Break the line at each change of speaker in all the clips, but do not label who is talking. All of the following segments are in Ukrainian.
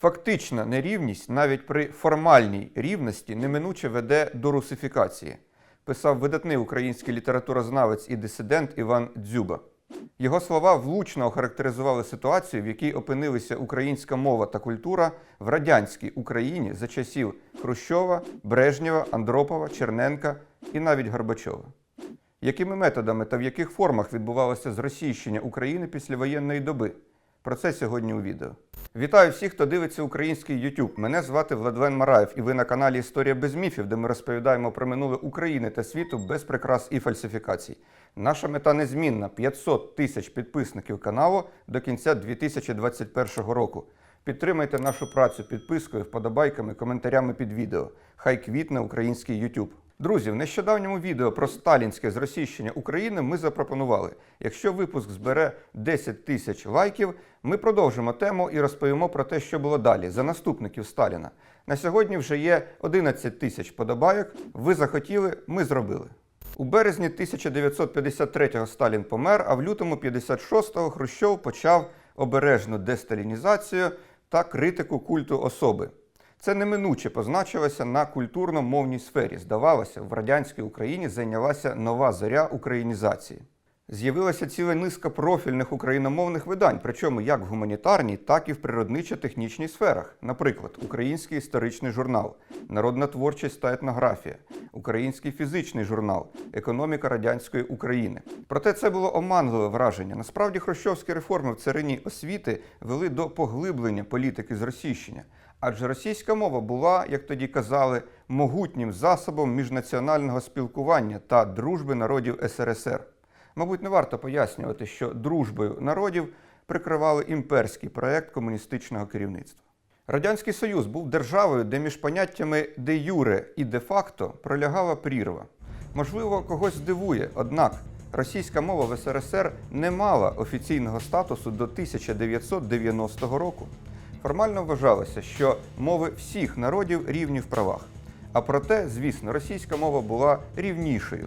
Фактична нерівність навіть при формальній рівності неминуче веде до русифікації, писав видатний український літературознавець і дисидент Іван Дзюба. Його слова влучно охарактеризували ситуацію, в якій опинилися українська мова та культура в радянській Україні за часів Хрущова, Брежнєва, Андропова, Черненка і навіть Горбачова. Якими методами та в яких формах відбувалося зросійщення України після воєнної доби? Про це сьогодні у відео. Вітаю всіх, хто дивиться український YouTube. Мене звати Владлен Мараєв, і ви на каналі Історія без міфів, де ми розповідаємо про минуле України та світу без прикрас і фальсифікацій. Наша мета незмінна 500 тисяч підписників каналу до кінця 2021 року. Підтримайте нашу працю підпискою, вподобайками, коментарями під відео. Хай квітне український YouTube. Друзі, в нещодавньому відео про сталінське зросійщення України ми запропонували. Якщо випуск збере 10 тисяч лайків, ми продовжимо тему і розповімо про те, що було далі за наступників Сталіна. На сьогодні вже є 11 тисяч подобайок. Ви захотіли, ми зробили. У березні 1953-го Сталін помер, а в лютому 56-го Хрущов почав обережну десталінізацію та критику культу особи. Це неминуче позначилося на культурно-мовній сфері. Здавалося, в радянській Україні зайнялася нова зоря українізації. З'явилася ціла низка профільних україномовних видань, причому як в гуманітарній, так і в природничо-технічній сферах. Наприклад, Український історичний журнал, Народна творчість та етнографія, Український фізичний журнал, Економіка радянської України. Проте це було оманливе враження. Насправді, хрущовські реформи в царині освіти вели до поглиблення політики зросійщення. Адже російська мова була, як тоді казали, могутнім засобом міжнаціонального спілкування та дружби народів СРСР. Мабуть, не варто пояснювати, що дружбою народів прикривали імперський проект комуністичного керівництва. Радянський Союз був державою, де між поняттями де юре і де факто пролягала прірва. Можливо, когось здивує, однак російська мова в СРСР не мала офіційного статусу до 1990 року. Формально вважалося, що мови всіх народів рівні в правах. А проте, звісно, російська мова була рівнішою,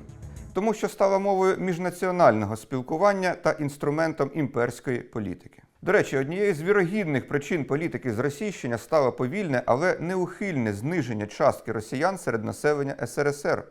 тому що стала мовою міжнаціонального спілкування та інструментом імперської політики. До речі, однією з вірогідних причин політики зросійщення стало повільне, але неухильне зниження частки росіян серед населення СРСР.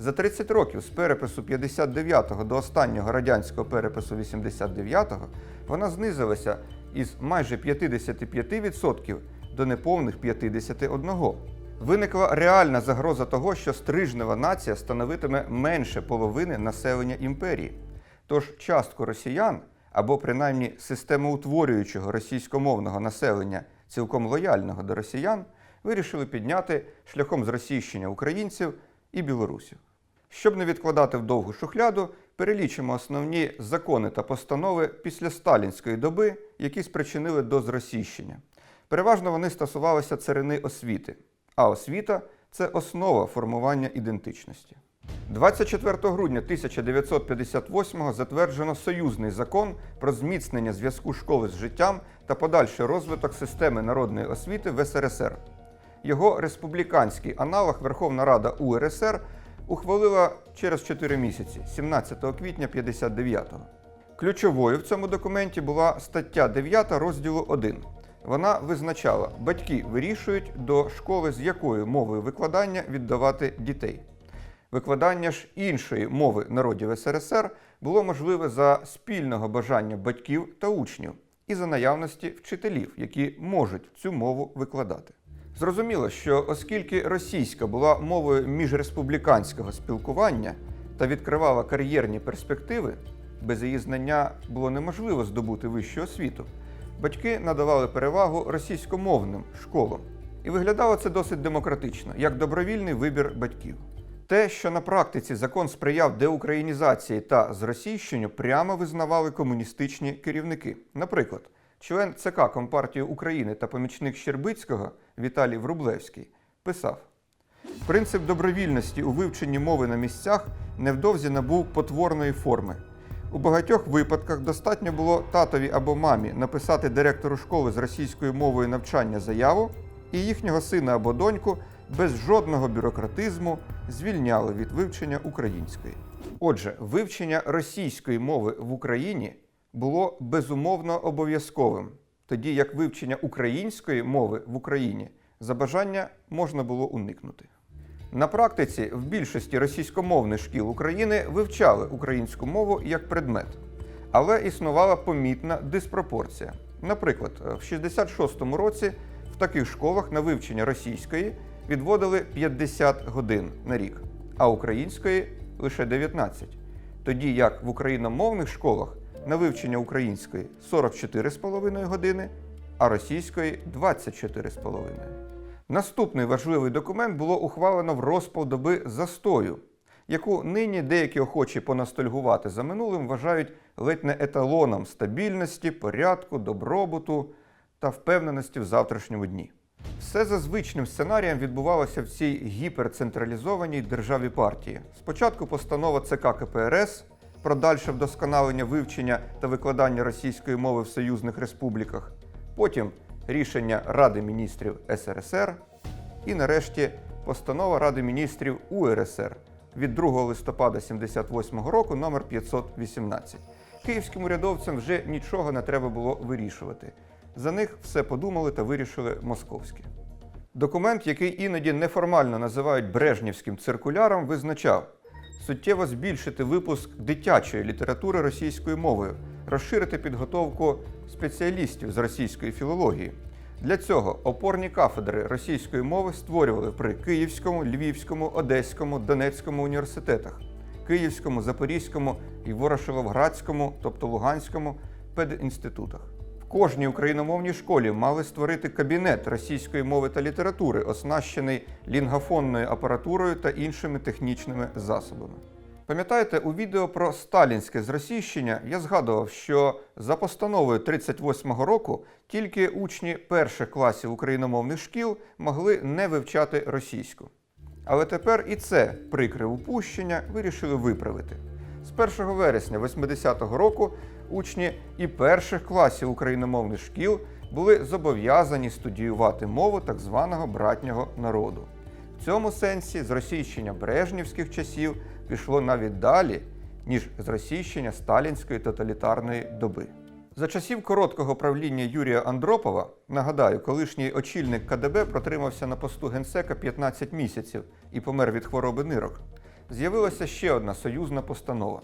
За 30 років з перепису 59-го до останнього радянського перепису 89-го вона знизилася із майже 55% до неповних 51%. Виникла реальна загроза того, що стрижнева нація становитиме менше половини населення імперії. Тож частку росіян або принаймні системоутворюючого російськомовного населення, цілком лояльного до росіян, вирішили підняти шляхом зросійщення українців і білорусів. Щоб не відкладати в довгу шухляду, перелічимо основні закони та постанови після сталінської доби, які спричинили до зросійщення. Переважно вони стосувалися царини освіти, а освіта це основа формування ідентичності. 24 грудня 1958-го затверджено союзний закон про зміцнення зв'язку школи з життям та подальший розвиток системи народної освіти в СРСР. Його республіканський аналог Верховна Рада УРСР ухвалила через 4 місяці, 17 квітня 59-го. Ключовою в цьому документі була стаття 9 розділу 1. Вона визначала, батьки вирішують до школи, з якою мовою викладання віддавати дітей. Викладання ж іншої мови народів СРСР було можливе за спільного бажання батьків та учнів і за наявності вчителів, які можуть цю мову викладати. Зрозуміло, що оскільки російська була мовою міжреспубліканського спілкування та відкривала кар'єрні перспективи, без її знання було неможливо здобути вищу освіту. Батьки надавали перевагу російськомовним школам. І виглядало це досить демократично, як добровільний вибір батьків. Те, що на практиці закон сприяв деукраїнізації та зросійщенню, прямо визнавали комуністичні керівники. Наприклад, член ЦК Компартії України та помічник Щербицького Віталій Врублевський писав: Принцип добровільності у вивченні мови на місцях невдовзі набув потворної форми. У багатьох випадках достатньо було татові або мамі написати директору школи з російською мовою навчання заяву, і їхнього сина або доньку без жодного бюрократизму звільняли від вивчення української. Отже, вивчення російської мови в Україні було безумовно обов'язковим тоді як вивчення української мови в Україні за бажання можна було уникнути. На практиці в більшості російськомовних шкіл України вивчали українську мову як предмет, але існувала помітна диспропорція. Наприклад, в 66-му році в таких школах на вивчення російської відводили 50 годин на рік, а української лише 19. Тоді як в україномовних школах на вивчення української 44,5 години, а російської 24,5. Наступний важливий документ було ухвалено в розпал доби застою, яку нині деякі охочі понастальгувати за минулим вважають ледь не еталоном стабільності, порядку, добробуту та впевненості в завтрашньому дні. Все за звичним сценарієм відбувалося в цій гіперцентралізованій державі партії. Спочатку постанова ЦК КПРС про дальше вдосконалення вивчення та викладання російської мови в союзних республіках, потім рішення Ради міністрів СРСР і нарешті постанова Ради міністрів УРСР від 2 листопада 78 року номер 518. Київським урядовцям вже нічого не треба було вирішувати. За них все подумали та вирішили московські. Документ, який іноді неформально називають Брежнівським циркуляром, визначав суттєво збільшити випуск дитячої літератури російською мовою, розширити підготовку спеціалістів з російської філології. Для цього опорні кафедри російської мови створювали при Київському, Львівському, Одеському, Донецькому університетах, Київському, Запорізькому і Ворошиловградському, тобто Луганському педінститутах. Кожній україномовній школі мали створити кабінет російської мови та літератури, оснащений лінгафонною апаратурою та іншими технічними засобами. Пам'ятаєте, у відео про сталінське зросійщення я згадував, що за постановою 38-го року тільки учні перших класів україномовних шкіл могли не вивчати російську. Але тепер і це прикре упущення вирішили виправити. З 1 вересня 80-го року учні і перших класів україномовних шкіл були зобов'язані студіювати мову так званого братнього народу. В цьому сенсі зросійщення брежнівських часів пішло навіть далі, ніж зросійщення сталінської тоталітарної доби. За часів короткого правління Юрія Андропова, нагадаю, колишній очільник КДБ протримався на посту генсека 15 місяців і помер від хвороби нирок. З'явилася ще одна союзна постанова.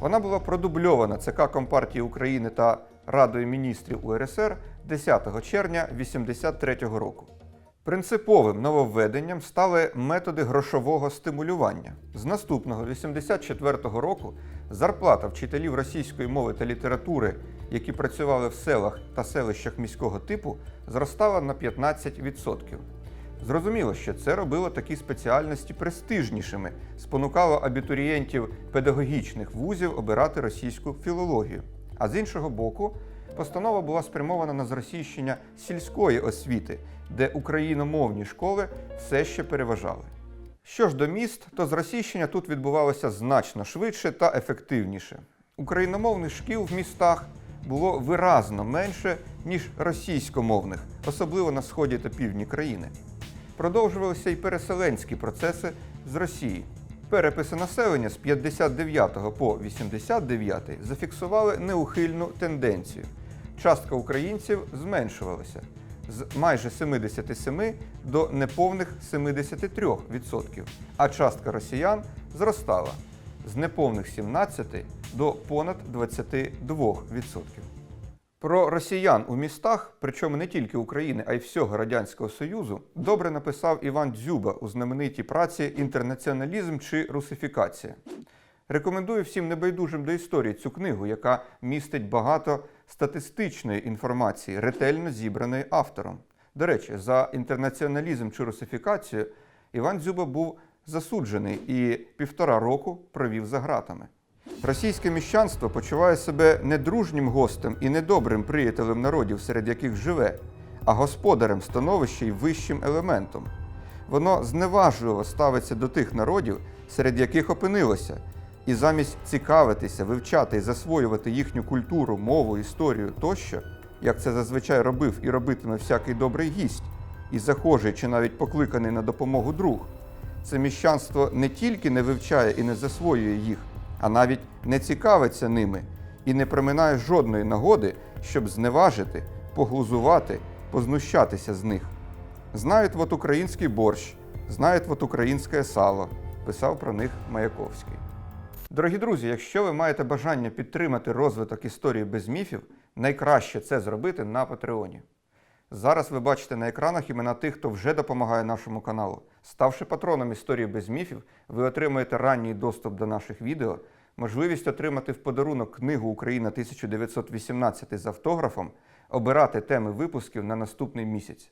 Вона була продубльована ЦК Компартії України та Радою міністрів УРСР 10 червня 1983 року. Принциповим нововведенням стали методи грошового стимулювання. З наступного 84-го року зарплата вчителів російської мови та літератури, які працювали в селах та селищах міського типу, зростала на 15%. Зрозуміло, що це робило такі спеціальності престижнішими, спонукало абітурієнтів педагогічних вузів обирати російську філологію. А з іншого боку, постанова була спрямована на зросійщення сільської освіти, де україномовні школи все ще переважали. Що ж до міст, то зросійщення тут відбувалося значно швидше та ефективніше. Україномовних шкіл в містах було виразно менше, ніж російськомовних, особливо на сході та півдні країни. Продовжувалися й переселенські процеси з Росії. Переписи населення з 59 по 89 зафіксували неухильну тенденцію. Частка українців зменшувалася з майже 77 до неповних 73%, а частка росіян зростала з неповних 17 до понад 22%. Про росіян у містах, причому не тільки України, а й всього Радянського Союзу, добре написав Іван Дзюба у знаменитій праці Інтернаціоналізм чи русифікація. Рекомендую всім небайдужим до історії цю книгу, яка містить багато статистичної інформації, ретельно зібраної автором. До речі, за інтернаціоналізм чи русифікацію Іван Дзюба був засуджений і півтора року провів за ґратами. Російське міщанство почуває себе не дружнім гостем і недобрим приятелем народів, серед яких живе, а господарем становища й вищим елементом. Воно зневажливо ставиться до тих народів, серед яких опинилося, і замість цікавитися, вивчати і засвоювати їхню культуру, мову, історію тощо, як це зазвичай робив і робитиме всякий добрий гість, і захожий чи навіть покликаний на допомогу друг, це міщанство не тільки не вивчає і не засвоює їх, а навіть не цікавиться ними і не проминає жодної нагоди, щоб зневажити, поглузувати, познущатися з них. Знають вот український борщ, знають вот українське сало, писав про них Маяковський. Дорогі друзі, якщо ви маєте бажання підтримати розвиток історії без міфів, найкраще це зробити на Патреоні. Зараз ви бачите на екранах імена тих, хто вже допомагає нашому каналу. Ставши патроном історії без міфів, ви отримаєте ранній доступ до наших відео, можливість отримати в подарунок книгу Україна 1918 з автографом, обирати теми випусків на наступний місяць.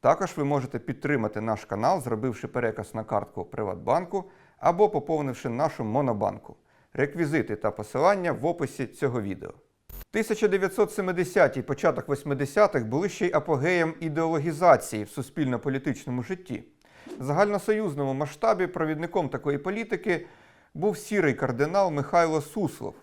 Також ви можете підтримати наш канал, зробивши переказ на картку Приватбанку або поповнивши нашу монобанку. Реквізити та посилання в описі цього відео. 1970-ті початок 80-х були ще й апогеєм ідеологізації в суспільно-політичному житті. В загальносоюзному масштабі провідником такої політики був сірий кардинал Михайло Суслов,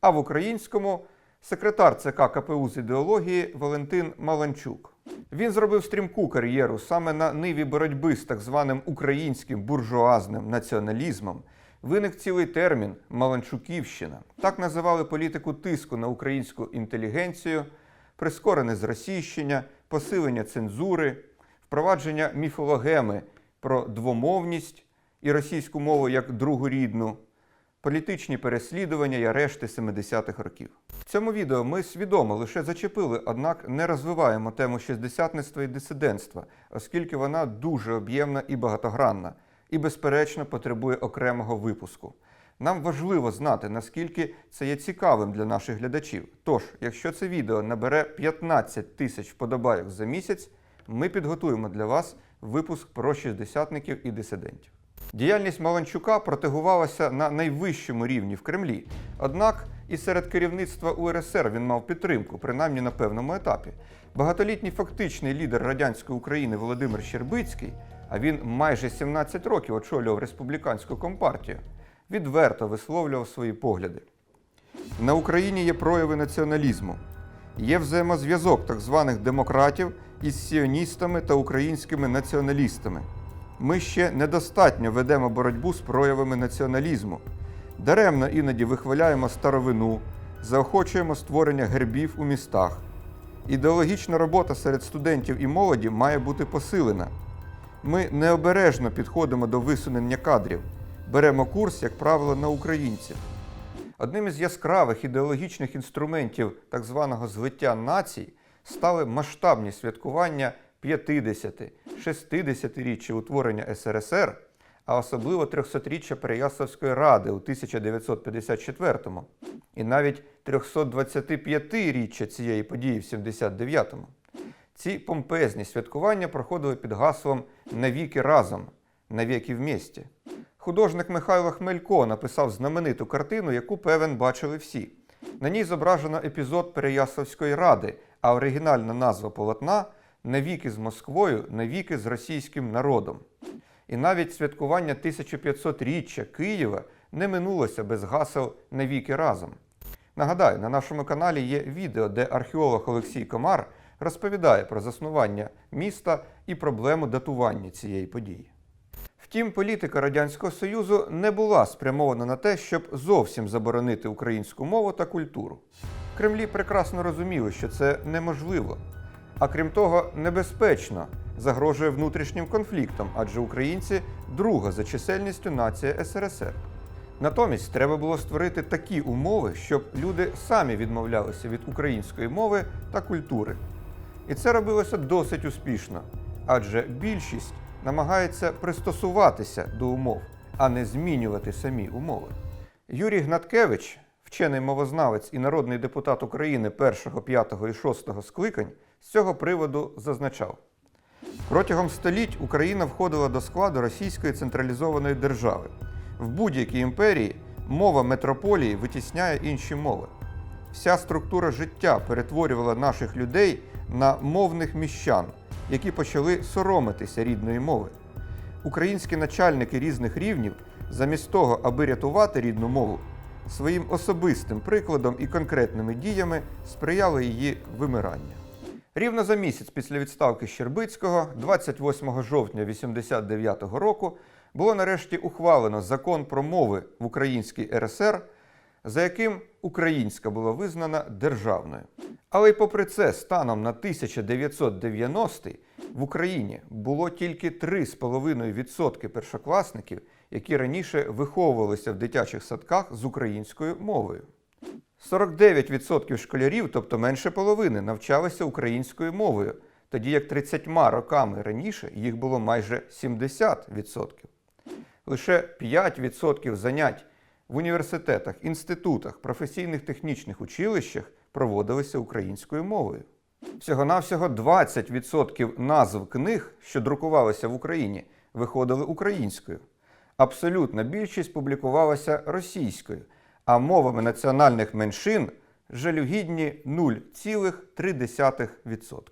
а в українському секретар ЦК КПУ з ідеології Валентин Маланчук. Він зробив стрімку кар'єру саме на ниві боротьби з так званим українським буржуазним націоналізмом. Виник цілий термін Маланчуківщина. Так називали політику тиску на українську інтелігенцію, прискорене зросійщення, посилення цензури, впровадження міфологеми про двомовність і російську мову як другорідну, політичні переслідування і арешти 70-х років. В цьому відео ми свідомо лише зачепили, однак не розвиваємо тему шістдесятництва і дисидентства, оскільки вона дуже об'ємна і багатогранна, і, безперечно, потребує окремого випуску. Нам важливо знати, наскільки це є цікавим для наших глядачів. Тож, якщо це відео набере 15 тисяч вподобайок за місяць, ми підготуємо для вас випуск про шістдесятників і дисидентів. Діяльність Маланчука протегувалася на найвищому рівні в Кремлі. Однак і серед керівництва УРСР він мав підтримку, принаймні на певному етапі. Багатолітній фактичний лідер радянської України Володимир Щербицький, а він майже 17 років очолював республіканську компартію, відверто висловлював свої погляди. На Україні є прояви націоналізму. Є взаємозв'язок так званих демократів із сіоністами та українськими націоналістами. Ми ще недостатньо ведемо боротьбу з проявами націоналізму. Даремно іноді вихваляємо старовину, заохочуємо створення гербів у містах. Ідеологічна робота серед студентів і молоді має бути посилена. Ми необережно підходимо до висунення кадрів, беремо курс, як правило, на українців. Одним із яскравих ідеологічних інструментів так званого злиття націй стали масштабні святкування 50, 60-річчя утворення СРСР, а особливо 300-річчя Переяславської ради у 1954-му, і навіть 325-річчя цієї події в 79-му. Ці помпезні святкування проходили під гаслом Навіки разом, навіки вместе. Художник Михайло Хмелько написав знамениту картину, яку певен бачили всі. На ній зображено епізод Переяславської ради, а оригінальна назва полотна навіки з Москвою, навіки з російським народом. І навіть святкування 1500-річчя Києва не минулося без гасел навіки разом. Нагадаю, на нашому каналі є відео, де археолог Олексій Комар розповідає про заснування міста і проблему датування цієї події. Втім, політика Радянського Союзу не була спрямована на те, щоб зовсім заборонити українську мову та культуру. Кремлі прекрасно розуміли, що це неможливо, а крім того, небезпечно загрожує внутрішнім конфліктом, адже українці друга за чисельністю нація СРСР. Натомість треба було створити такі умови, щоб люди самі відмовлялися від української мови та культури. І це робилося досить успішно, адже більшість намагається пристосуватися до умов, а не змінювати самі умови. Юрій Гнаткевич, вчений мовознавець і народний депутат України 1, 5 і 6 скликань, з цього приводу зазначав. Протягом століть Україна входила до складу російської централізованої держави. В будь-якій імперії мова метрополії витісняє інші мови. Вся структура життя перетворювала наших людей на мовних міщан, які почали соромитися рідної мови. Українські начальники різних рівнів, замість того, аби рятувати рідну мову, своїм особистим прикладом і конкретними діями сприяли її вимиранню. Рівно за місяць після відставки Щербицького, 28 жовтня 1989 року, було нарешті ухвалено закон про мови в Українській РСР, за яким українська була визнана державною. Але й попри це, станом на 1990-й в Україні було тільки 3,5% першокласників, які раніше виховувалися в дитячих садках з українською мовою. 49% школярів, тобто менше половини, навчалися українською мовою, тоді як 30 роками раніше їх було майже 70%. Лише 5% занять в університетах, інститутах, професійних технічних училищах проводилися українською мовою. Всього-навсього 20% назв книг, що друкувалися в Україні, виходили українською. Абсолютна більшість публікувалася російською, а мовами національних меншин жалюгідні 0,3%.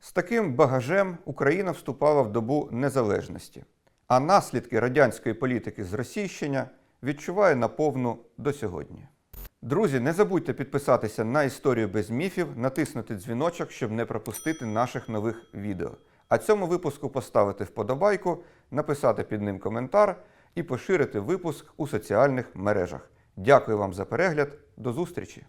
З таким багажем Україна вступала в добу незалежності, а наслідки радянської політики зросійщення відчуває наповну до сьогодні. Друзі, не забудьте підписатися на історію без міфів, натиснути дзвіночок, щоб не пропустити наших нових відео. А цьому випуску поставити вподобайку, написати під ним коментар і поширити випуск у соціальних мережах. Дякую вам за перегляд. До зустрічі!